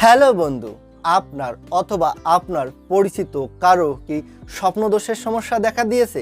Hello বন্ধু, আপনার অথবা আপনার পরিচিত কারও কি স্বপ্নদোষের সমস্যা দেখা দিয়েছে?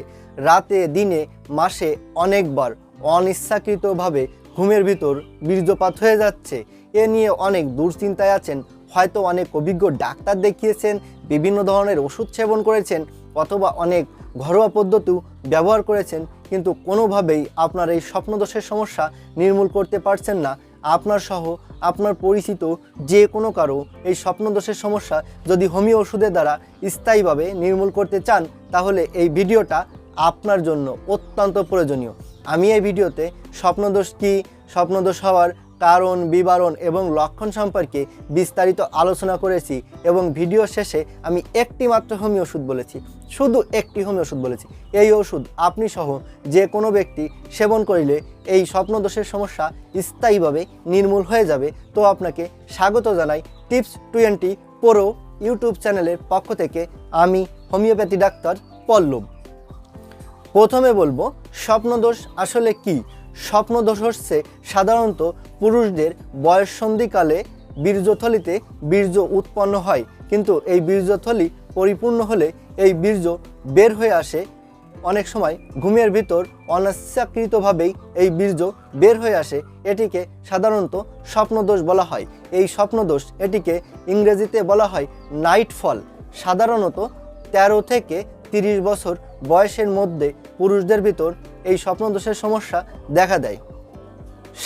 রাতে, দিনে, মাসে অনেকবার অনিচ্ছাকৃতভাবে ঘুমের ভিতর বীর্যপাত হয়ে যাচ্ছে। এ নিয়ে অনেক দুশ্চিন্তায় আছেন। হয়তো অনেক অভিজ্ঞ ডাক্তার দেখিয়েছেন, বিভিন্ন ধরনের ওষুধ সেবন করেছেন অথবা অনেক ঘরোয়া পদ্ধতিও ব্যবহার করেছেন, কিন্তু কোনোভাবেই আপনার এই স্বপ্নদোষের সমস্যা নির্মূল করতে পারছেন না। আপনার সহ, আপনার পরিচিত যে কোনো কারও এই স্বপ্নদোষের সমস্যা যদি হোমিও ওষুধের দ্বারা স্থায়ীভাবে নির্মূল করতে চান, তাহলে এই ভিডিওটা আপনার জন্য অত্যন্ত প্রয়োজনীয়। আমি এই ভিডিওতে স্বপ্নদোষ কী, স্বপ্নদোষ হওয়ার কারণ, বিবরণ এবং লক্ষণ সম্পর্কে বিস্তারিত আলোচনা করেছি এবং ভিডিও শেষে আমি একটি মাত্র হোমিও ওষুধ বলেছি। শুধু একটি হোমিও ওষুধ বলেছি। এই ওষুধ আপনি সহ যে কোনো ব্যক্তি সেবন করিলে এই স্বপ্নদোষের সমস্যা স্থায়ীভাবে নির্মূল হয়ে যাবে। তো আপনাকে স্বাগত জানাই টিপস টোয়েন্টি প্রো ইউটিউব চ্যানেলের পক্ষ থেকে আমি হোমিওপ্যাথি ডাক্তার পল্লব। প্রথমে বলব, স্বপ্নদোষ আসলে কি? স্বপ্নদোষ হচ্ছে সাধারণত পুরুষদের বয়ঃসন্ধিকালে বীর্যথলিতে বীর্য উৎপন্ন হয়। কিন্তু এই বীর্যথলি পরিপূর্ণ হলে এই বীর্য বের হয়ে আসে। অনেক সময় ঘুমের ভিতর অনাচ্ছাকৃতভাবেই এই বীর্য বের হয়ে আসে। এটিকে সাধারণত স্বপ্নদোষ বলা হয়। এই স্বপ্নদোষ এটিকে ইংরেজিতে বলা হয় নাইট ফল সাধারণত তেরো থেকে তিরিশ বছর বয়সের মধ্যে পুরুষদের ভিতর এই স্বপ্নদোষের সমস্যা দেখা দেয়।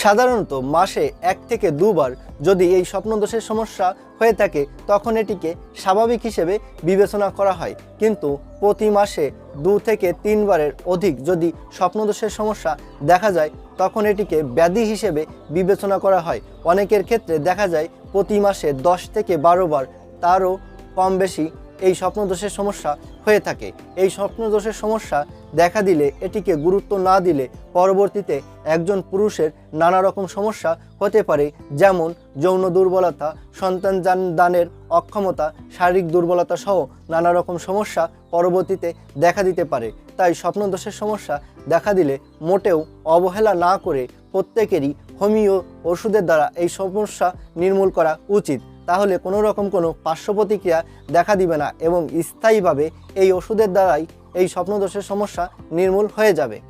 সাধারণত মাসে এক থেকে দুবার যদি এই স্বপ্নদোষের সমস্যা হয়ে থাকে, তখন এটিকে স্বাভাবিক হিসেবে বিবেচনা করা হয়। কিন্তু প্রতি মাসে দু থেকে তিনবারের অধিক যদি স্বপ্নদোষের সমস্যা দেখা যায়, তখন এটিকে ব্যাধি হিসেবে বিবেচনা করা হয়। অনেকের ক্ষেত্রে দেখা যায়, প্রতি মাসে দশ থেকে বারো বার তারও কম বেশি এই স্বপ্নদোষের সমস্যা হয়ে থাকে। এই স্বপ্নদোষের সমস্যা দেখা দিলে, এটিকে গুরুত্ব না দিলে পরবর্তীতে একজন পুরুষের নানা রকম সমস্যা হতে পারে, যেমন যৌন দুর্বলতা, সন্তান দানের অক্ষমতা, শারীরিক দুর্বলতা সহ নানা রকম সমস্যা পরবর্তীতে দেখা দিতে পারে। তাই স্বপ্নদোষের সমস্যা দেখা দিলে মোটেও অবহেলা না করে প্রত্যেকেরই হোমিও ওষুধের দ্বারা এই সমস্যা নির্মূল করা উচিত। তাহলে কোনো রকম কোনো পার্শ্ব প্রতিক্রিয়া দেখা দিবে না এবং স্থায়ীভাবে এই ওষুধের দ্বারাই এই স্বপ্নদোষের সমস্যা নির্মূল হয়ে যাবে।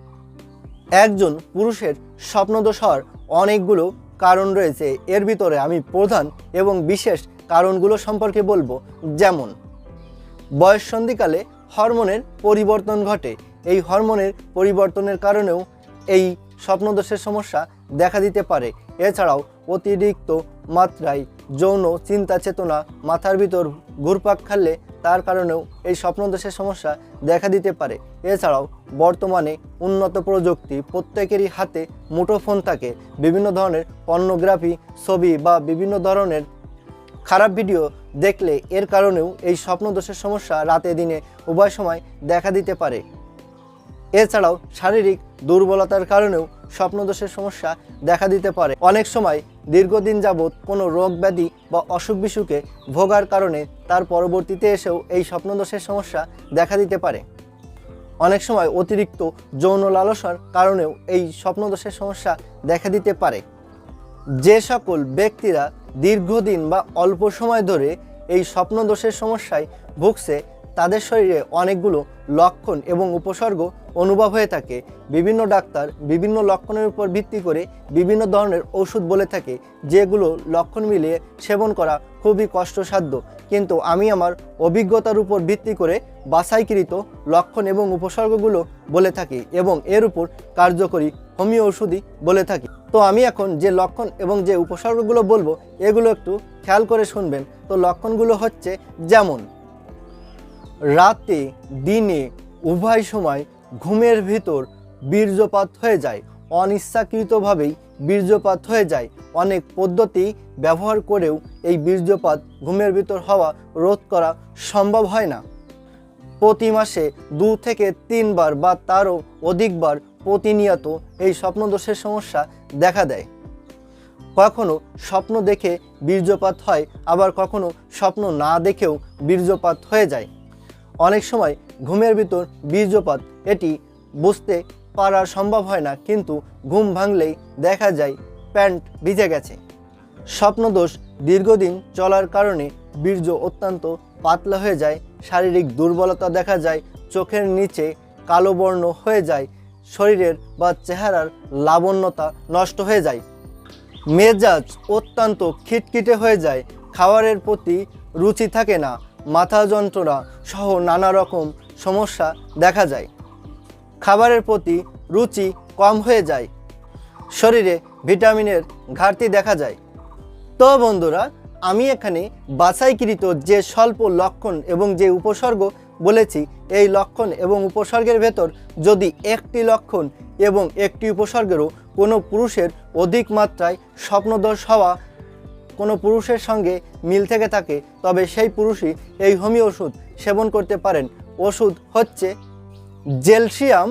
একজন পুরুষের স্বপ্নদোষ হওয়ার অনেকগুলো কারণ রয়েছে। এর ভিতরে আমি প্রধান এবং বিশেষ কারণগুলো সম্পর্কে বলব। যেমন বয়ঃসন্ধিকালে হরমোনের পরিবর্তন ঘটে। এই হরমোনের পরিবর্তনের কারণেও এই স্বপ্নদোষের সমস্যা দেখা দিতে পারে। এছাড়াও অতিরিক্ত মাত্রায় যৌন চিন্তা চেতনা মাথার ভিতর ঘুরপাক খাললে তার কারণেও এই স্বপ্নদোষের সমস্যা দেখা দিতে পারে। এছাড়াও বর্তমানে উন্নত প্রযুক্তি প্রত্যেকেরই হাতে মুঠোফোন থাকে। বিভিন্ন ধরনের পর্নোগ্রাফি, ছবি বা বিভিন্ন ধরনের খারাপ ভিডিও দেখলে এর কারণেও এই স্বপ্নদোষের সমস্যা রাতে দিনে উভয় সময় দেখা দিতে পারে। এছাড়াও শারীরিক দুর্বলতার কারণেও স্বপ্নদোষের সমস্যা দেখা দিতে পারে। অনেক সময় দীর্ঘদিন যাবৎ কোনো রোগ ব্যাধি বা অসুখ বিসুখে ভোগার কারণে তার পরবর্তীতে এসেও এই স্বপ্নদোষের সমস্যা দেখা দিতে পারে। অনেক সময় অতিরিক্ত যৌন লালসার কারণেও এই স্বপ্নদোষের সমস্যা দেখা দিতে পারে। যে সকল ব্যক্তিরা দীর্ঘদিন বা অল্প সময় ধরে এই স্বপ্নদোষের সমস্যায় ভুগছে তাদের শরীরে অনেকগুলো লক্ষণ এবং উপসর্গ অনুভব হয়ে থাকে। বিভিন্ন ডাক্তার বিভিন্ন লক্ষণের উপর ভিত্তি করে বিভিন্ন ধরনের ওষুধ বলে থাকে, যেগুলো লক্ষণ মিলিয়ে সেবন করা খুবই কষ্টসাধ্য। কিন্তু আমি আমার অভিজ্ঞতার উপর ভিত্তি করে বাছাইকৃত লক্ষণ এবং উপসর্গগুলো বলে থাকি এবং এর উপর কার্যকরী হোমিও ওষুধই বলে থাকি। তো আমি এখন যে লক্ষণ এবং যে উপসর্গগুলো বলব, এগুলো একটু খেয়াল করে শুনবেন। তো লক্ষণগুলো হচ্ছে যেমন রাতে, দিনে, উভয় সময় ঘুমের ভিতর বীর্যপাত হয়ে যায়। অনিচ্ছাকৃতভাবেই বীর্যপাত হয়ে যায়। অনেক পদ্ধতি ব্যবহার করেও এই বীর্যপাত ঘুমের ভিতর হওয়া রোধ করা সম্ভব হয় না। প্রতি মাসে দু থেকে তিনবার বা তারও অধিকবার প্রতিনিয়ত এই স্বপ্নদোষের সমস্যা দেখা দেয়। কখনো স্বপ্ন দেখে বীর্যপাত হয়, আবার কখনো স্বপ্ন না দেখেও বীর্যপাত হয়ে যায়। অনেক সময় ঘুমের ভিতর বীর্যপাত, এটি বুঝতে পারা সম্ভব হয় না, কিন্তু ঘুম ভাঙলেই দেখা যায় প্যান্ট ভিজে গেছে। স্বপ্নদোষ দীর্ঘদিন চলার কারণে বীর্য অত্যন্ত পাতলা হয়ে যায়, শারীরিক দুর্বলতা দেখা যায়, চোখের নিচে কালো বর্ণ হয়ে যায়, শরীরের বা চেহারার লাবণ্যতা নষ্ট হয়ে যায়। মেজাজ অত্যন্ত খিটখিটে হয়ে যায়, খাবারের প্রতি রুচি থাকে না মাথা যন্ত্রণা সহ নানা রকম সমস্যা দেখা যায়। খাবারের প্রতি রুচি কম হয়ে যায়। শরীরে ভিটামিনের ঘাটতি দেখা যায়। তো বন্ধুরা, আমি এখানে বাছাইকৃত যে স্বল্প লক্ষণ এবং যে উপসর্গ বলেছি, এই লক্ষণ এবং উপসর্গের ভেতর যদি একটি লক্ষণ এবং একটি উপসর্গেরও কোনো পুরুষের অধিক মাত্রায় স্বপ্নদোষ হওয়া কোনো পুরুষের সঙ্গে মিল থেকে থাকে, তবে সেই পুরুষই এই হোমিও ওষুধ সেবন করতে পারেন। ওষুধ হচ্ছে জেলসিয়াম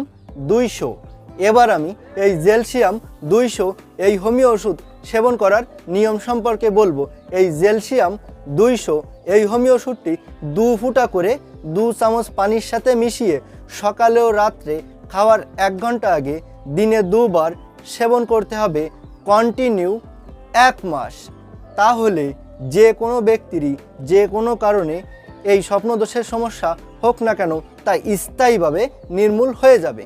দুইশো। এবার আমি এই জেলসিয়াম দুইশো এই হোমিও ওষুধ সেবন করার নিয়ম সম্পর্কে বলব। এই জেলসিয়াম দুইশো এই হোমিও ওষুধটি দু ফুটা করে দু চামচ পানির সাথে মিশিয়ে সকালে ও রাত্রে খাওয়ার এক ঘণ্টা আগে দিনে দুবার সেবন করতে হবে। কন্টিনিউ এক মাস। তাহলে যে কোনো ব্যক্তিরই, যে কোনো কারণে এই স্বপ্নদোষের সমস্যা হোক না কেন, তা স্থায়ীভাবে নির্মূল হয়ে যাবে।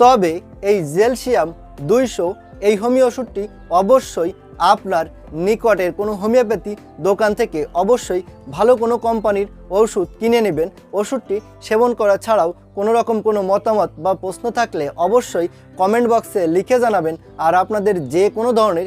তবে এই জেলসিয়াম দুইশো, এই হোমিও ওষুধটি অবশ্যই আপনার নিকটের কোনো হোমিওপ্যাথি দোকান থেকে অবশ্যই ভালো কোনো কোম্পানির ওষুধ কিনে নেবেন। ওষুধটি সেবন করা ছাড়াও কোনো রকম কোনো মতামত বা প্রশ্ন থাকলে অবশ্যই কমেন্ট বক্সে লিখে জানাবেন। আর আপনাদের যে কোনো ধরনের